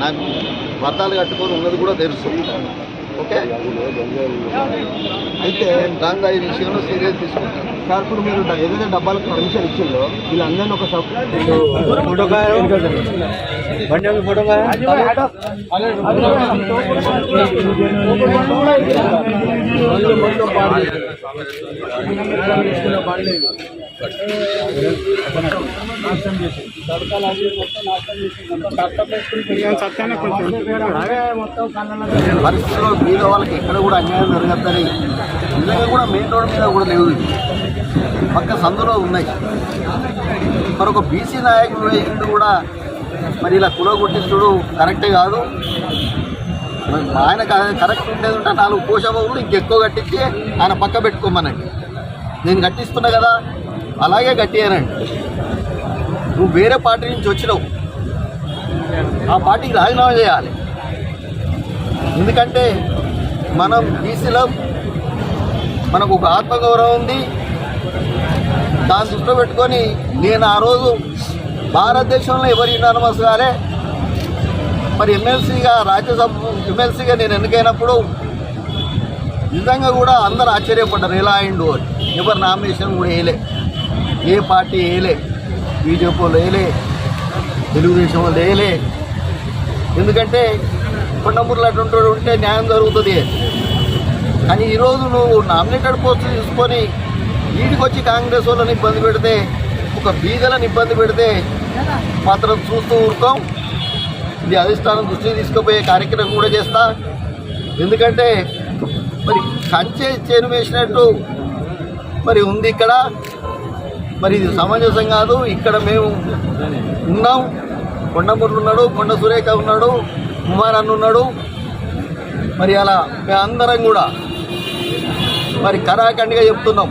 నాకు పట్టాలు కట్టుకొని ఉన్నది కూడా తెలుసు. ఓకే. అయితే దాంగా ఈ విషయంలో సీరియస్ తీసుకుంటాను. సార్ ఇప్పుడు మీరు ఏదైతే డబ్బాలకు పర్మిషన్ ఇచ్చిందో వీళ్ళందరినీ ఒక సబ్ ఫోటో బండి ఫోటో పరిస్థితుల్లో మీద వాళ్ళకి ఎక్కడ కూడా అన్యాయం జరగద్దని నిజంగా కూడా మెయిన్ రోడ్ మీద కూడా లేవు పక్క సందులో ఉన్నాయి మరొక బీసీ నాయకుడు కూడా మరి ఇలా కుల కరెక్టే కాదు ఆయన కరెక్ట్ ఉండేది ఉంటే నాలుగు పోషాబాబులు ఇంకెక్కువ కట్టించి ఆయన పక్క పెట్టుకోమనండి. నేను కట్టిస్తున్నా కదా అలాగే కట్టియానండి. నువ్వు వేరే పార్టీ నుంచి వచ్చినావు. ఆ పార్టీకి రాజీనామా చేయాలి. ఎందుకంటే మనం బీసీలో మనకు ఒక ఆత్మగౌరవం ఉంది. దాన్ని దృష్టిలో పెట్టుకొని నేను ఆ రోజు భారతదేశంలో ఎవరు యునానమస్ గారే మరి ఎమ్మెల్సీగా రాజ్యసభ ఎమ్మెల్సీగా నేను ఎన్నికైనప్పుడు నిజంగా కూడా అందరు ఆశ్చర్యపడ్డారు ఎలా అయిండు అని. ఎవరు నామినేషన్ కూడా వేయలే. ఏ పార్టీ వేయలే. బీజేపీ వాళ్ళు వేయలే. తెలుగుదేశం వాళ్ళు వేయలే. ఎందుకంటే కొండమూరులో అటువంటి ఉంటే న్యాయం జరుగుతుంది. కానీ ఈరోజు నువ్వు నామినేటెడ్ పోస్టులు తీసుకొని వీడికి వచ్చి కాంగ్రెస్ వాళ్ళని ఇబ్బంది పెడితే ఒక బీదలను ఇబ్బంది పెడితే మాత్రం చూస్తూ ఊరుకోం. ఇది అధిష్టానం దృష్టికి తీసుకుపోయే కార్యక్రమం కూడా చేస్తా. ఎందుకంటే మరి కంచె చేను వేసినట్టు మరి ఉంది ఇక్కడ. మరి ఇది సమంజసం కాదు. ఇక్కడ మేము ఉన్నాం. కొండమూరు ఉన్నాడు కొండ సురేఖ ఉన్నాడు కుమార్ అన్న ఉన్నాడు. మరి అలా మేమందరం కూడా మరి కరాఖండిగా చెప్తున్నాం.